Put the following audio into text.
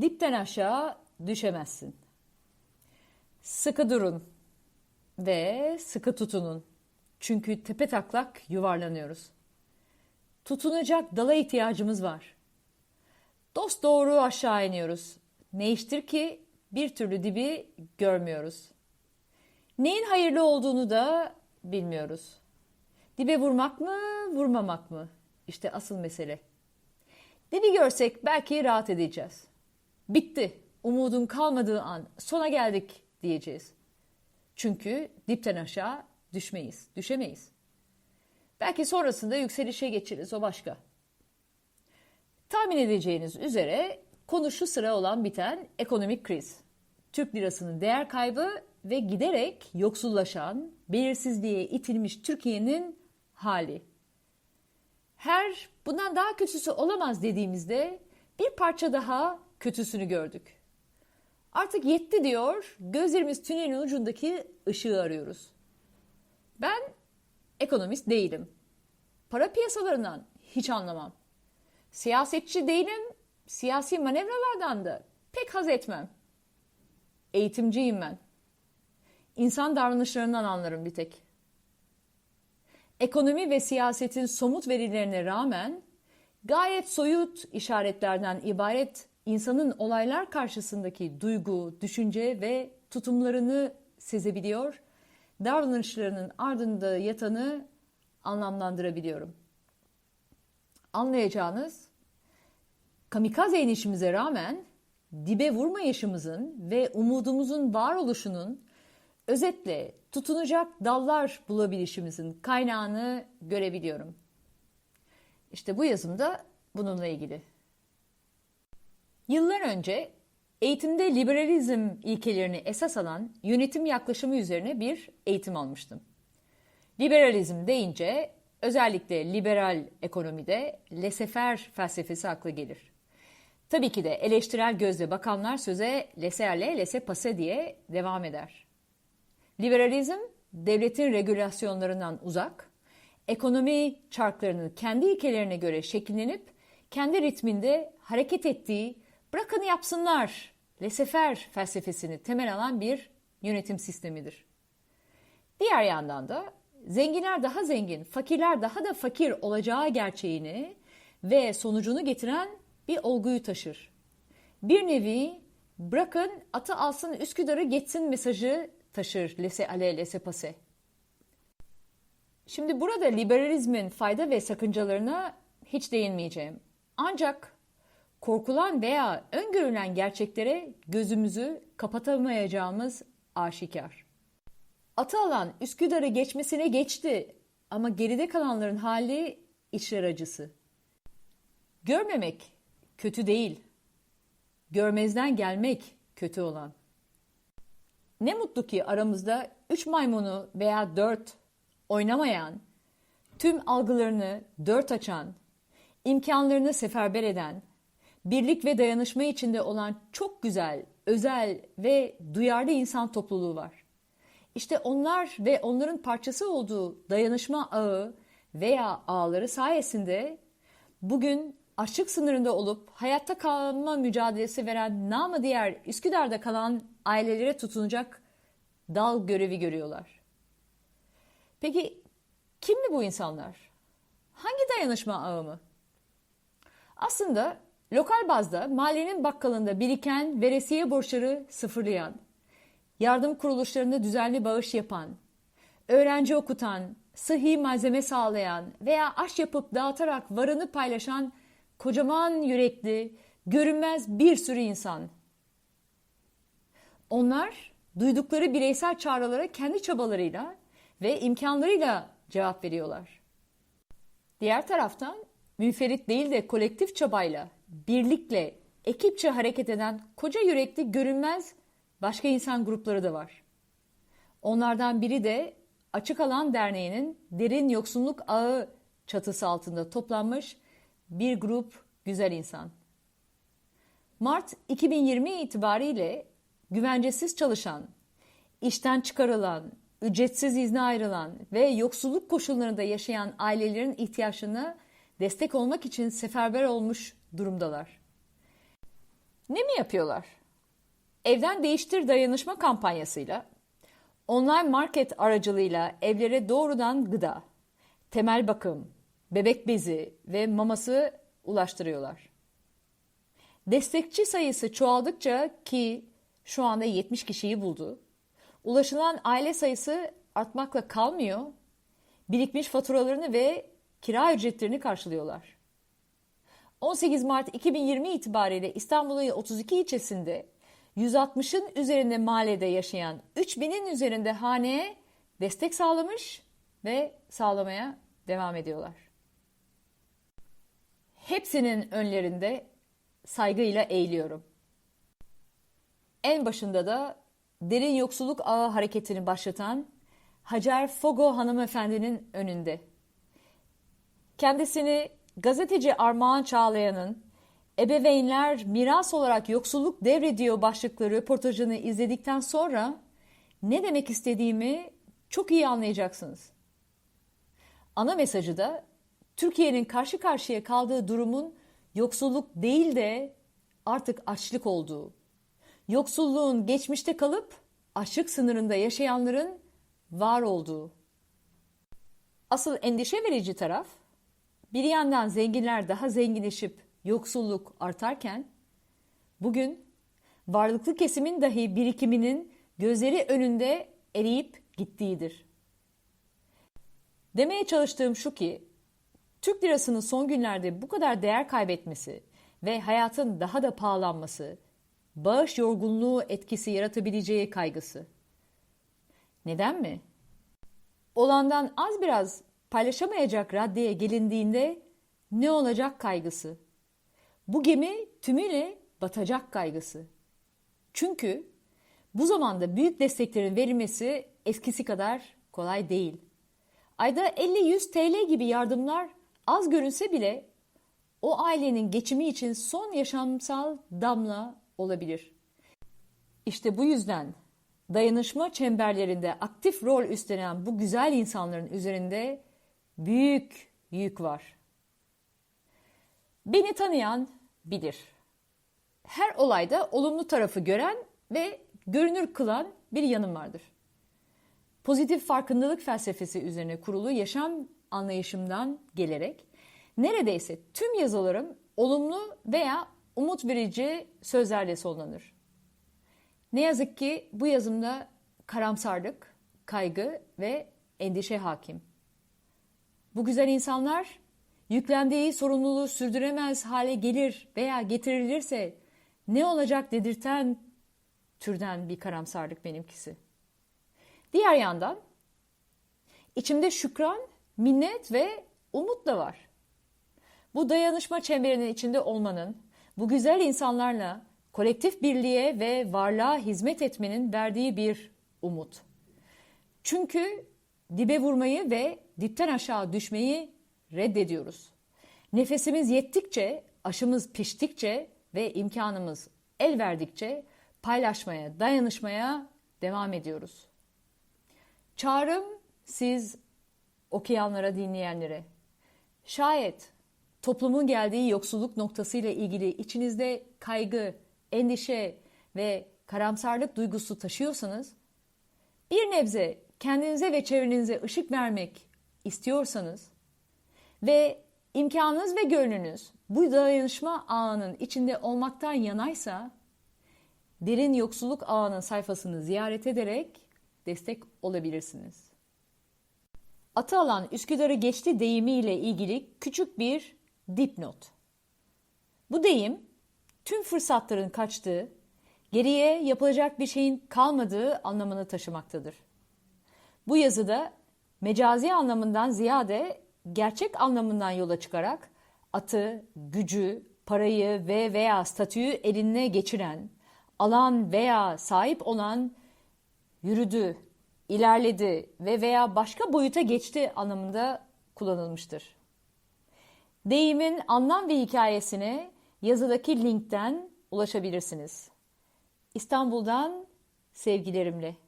Dipten aşağı düşemezsin. Sıkı durun ve sıkı tutunun. Çünkü tepe taklak yuvarlanıyoruz. Tutunacak dala ihtiyacımız var. Dost doğru aşağı iniyoruz. Ne iştir ki bir türlü dibi görmüyoruz. Neyin hayırlı olduğunu da bilmiyoruz. Dibe vurmak mı, vurmamak mı? İşte asıl mesele. Dibi görsek belki rahat edeceğiz. Bitti, umudun kalmadığı an sona geldik diyeceğiz. Çünkü dipten aşağı düşmeyiz, düşemeyiz. Belki sonrasında yükselişe geçeriz, o başka. Tahmin edeceğiniz üzere konu sıra olan biten ekonomik kriz. Türk lirasının değer kaybı ve giderek yoksullaşan, belirsizliğe itilmiş Türkiye'nin hali. Her bundan daha kötüsü olamaz dediğimizde bir parça daha kötüsünü gördük. Artık yetti diyor, gözlerimiz tünelin ucundaki ışığı arıyoruz. Ben ekonomist değilim. Para piyasalarından hiç anlamam. Siyasetçi değilim, siyasi manevralardan da pek haz etmem. Eğitimciyim ben. İnsan davranışlarından anlarım bir tek. Ekonomi ve siyasetin somut verilerine rağmen gayet soyut işaretlerden ibaret insanın olaylar karşısındaki duygu, düşünce ve tutumlarını sezebiliyor, davranışlarının ardında yatanı anlamlandırabiliyorum. Anlayacağınız, kamikaze inişimize rağmen dibe vurmayışımızın ve umudumuzun varoluşunun özetle tutunacak dallar bulabilişimizin kaynağını görebiliyorum. İşte bu yazımda bununla ilgili. Yıllar önce eğitimde liberalizm ilkelerini esas alan yönetim yaklaşımı üzerine bir eğitim almıştım. Liberalizm deyince özellikle liberal ekonomide lesefer felsefesi akla gelir. Tabii ki de eleştirel gözle bakanlar söze leserle lese pase diye devam eder. Liberalizm devletin regülasyonlarından uzak, ekonomi çarklarının kendi ilkelerine göre şekillenip kendi ritminde hareket ettiği bırakın yapsınlar lesefer felsefesini temel alan bir yönetim sistemidir. Diğer yandan da zenginler daha zengin, fakirler daha da fakir olacağı gerçeğini ve sonucunu getiren bir olguyu taşır. Bir nevi bırakın atı alsın Üsküdar'ı geçsin mesajı taşır lese ale lese pase. Şimdi burada liberalizmin fayda ve sakıncalarına hiç değinmeyeceğim. Ancak korkulan veya öngörülen gerçeklere gözümüzü kapatamayacağımız aşikar. Atı alan Üsküdar'ı geçmesine geçti ama geride kalanların hali içler acısı. Görmemek kötü değil. Görmezden gelmek kötü olan. Ne mutlu ki aramızda üç maymunu veya dört oynamayan, tüm algılarını dört açan, imkanlarını seferber eden, birlik ve dayanışma içinde olan çok güzel, özel ve duyarlı insan topluluğu var. İşte onlar ve onların parçası olduğu dayanışma ağı veya ağları sayesinde bugün açlık sınırında olup hayatta kalma mücadelesi veren namı diğer Üsküdar'da kalan ailelere tutunacak dal görevi görüyorlar. Peki kim mi bu insanlar? Hangi dayanışma ağı mı? Aslında lokal bazda mahallenin bakkalında biriken veresiye borçları sıfırlayan, yardım kuruluşlarına düzenli bağış yapan, öğrenci okutan, sıhhi malzeme sağlayan veya aş yapıp dağıtarak varını paylaşan kocaman yürekli, görünmez bir sürü insan. Onlar duydukları bireysel çağrılara kendi çabalarıyla ve imkanlarıyla cevap veriyorlar. Diğer taraftan müferit değil de kolektif çabayla, birlikle, ekipçe hareket eden koca yürekli görünmez başka insan grupları da var. Onlardan biri de Açık Alan Derneği'nin derin yoksunluk ağı çatısı altında toplanmış bir grup güzel insan. Mart 2020 itibariyle güvencesiz çalışan, işten çıkarılan, ücretsiz izne ayrılan ve yoksulluk koşullarında yaşayan ailelerin ihtiyaçlarına destek olmak için seferber olmuş durumdalar. Ne mi yapıyorlar? Evden değiştir dayanışma kampanyasıyla, online market aracılığıyla evlere doğrudan gıda, temel bakım, bebek bezi ve maması ulaştırıyorlar. Destekçi sayısı çoğaldıkça ki şu anda 70 kişiyi buldu. Ulaşılan aile sayısı artmakla kalmıyor. Birikmiş faturalarını ve kira ücretlerini karşılıyorlar. 18 Mart 2020 itibariyle İstanbul'un 32 ilçesinde 160'ın üzerinde mahallede yaşayan 3000'in üzerinde haneye destek sağlamış ve sağlamaya devam ediyorlar. Hepsinin önlerinde saygıyla eğiliyorum. En başında da derin yoksulluk ağı hareketini başlatan Hacer Fogo hanımefendinin önünde. Kendisini gazeteci Armağan Çağlayan'ın Ebeveynler miras olarak yoksulluk devrediyor başlıklı röportajını izledikten sonra ne demek istediğimi çok iyi anlayacaksınız. Ana mesajı da Türkiye'nin karşı karşıya kaldığı durumun yoksulluk değil de artık açlık olduğu. Yoksulluğun geçmişte kalıp açlık sınırında yaşayanların var olduğu. Asıl endişe verici taraf bir yandan zenginler daha zenginleşip yoksulluk artarken bugün varlıklı kesimin dahi birikiminin gözleri önünde eriyip gittiğidir. Demeye çalıştığım şu ki Türk lirasının son günlerde bu kadar değer kaybetmesi ve hayatın daha da pahalanması bağış yorgunluğu etkisi yaratabileceği kaygısı. Neden mi? Olandan az biraz paylaşamayacak raddeye gelindiğinde ne olacak kaygısı. Bu gemi tümüyle batacak kaygısı. Çünkü bu zamanda büyük desteklerin verilmesi eskisi kadar kolay değil. Ayda 50-100 TL gibi yardımlar az görünse bile o ailenin geçimi için son yaşamsal damla olabilir. İşte bu yüzden dayanışma çemberlerinde aktif rol üstlenen bu güzel insanların üzerinde büyük yük var. Beni tanıyan bilir. Her olayda olumlu tarafı gören ve görünür kılan bir yanım vardır. Pozitif farkındalık felsefesi üzerine kurulu yaşam anlayışımdan gelerek neredeyse tüm yazılarım olumlu veya umut verici sözlerle sonlanır. Ne yazık ki bu yazımda karamsarlık, kaygı ve endişe hakim. Bu güzel insanlar yüklendiği sorumluluğu sürdüremez hale gelir veya getirilirse ne olacak dedirten türden bir karamsarlık benimkisi. Diğer yandan içimde şükran, minnet ve umut da var. Bu dayanışma çemberinin içinde olmanın, bu güzel insanlarla kolektif birliğe ve varlığa hizmet etmenin verdiği bir umut. Çünkü dibe vurmayı ve dipten aşağı düşmeyi reddediyoruz. Nefesimiz yettikçe, aşımız piştikçe ve imkanımız el verdikçe paylaşmaya, dayanışmaya devam ediyoruz. Çağrım siz okuyanlara, dinleyenlere. Şayet toplumun geldiği yoksulluk noktasıyla ilgili içinizde kaygı, endişe ve karamsarlık duygusu taşıyorsanız, bir nebze kendinize ve çevrenize ışık vermek istiyorsanız ve imkanınız ve gönlünüz bu dayanışma ağının içinde olmaktan yanaysa, derin yoksulluk ağının sayfasını ziyaret ederek destek olabilirsiniz. Atı alan Üsküdar'ı geçti deyimiyle ilgili küçük bir dipnot. Bu deyim tüm fırsatların kaçtığı, geriye yapılacak bir şeyin kalmadığı anlamını taşımaktadır. Bu yazıda mecazi anlamından ziyade gerçek anlamından yola çıkarak atı, gücü, parayı ve veya statüyü eline geçiren, alan veya sahip olan yürüdü, ilerledi ve veya başka boyuta geçti anlamında kullanılmıştır. Deyimin anlam ve hikayesine yazıdaki linkten ulaşabilirsiniz. İstanbul'dan sevgilerimle.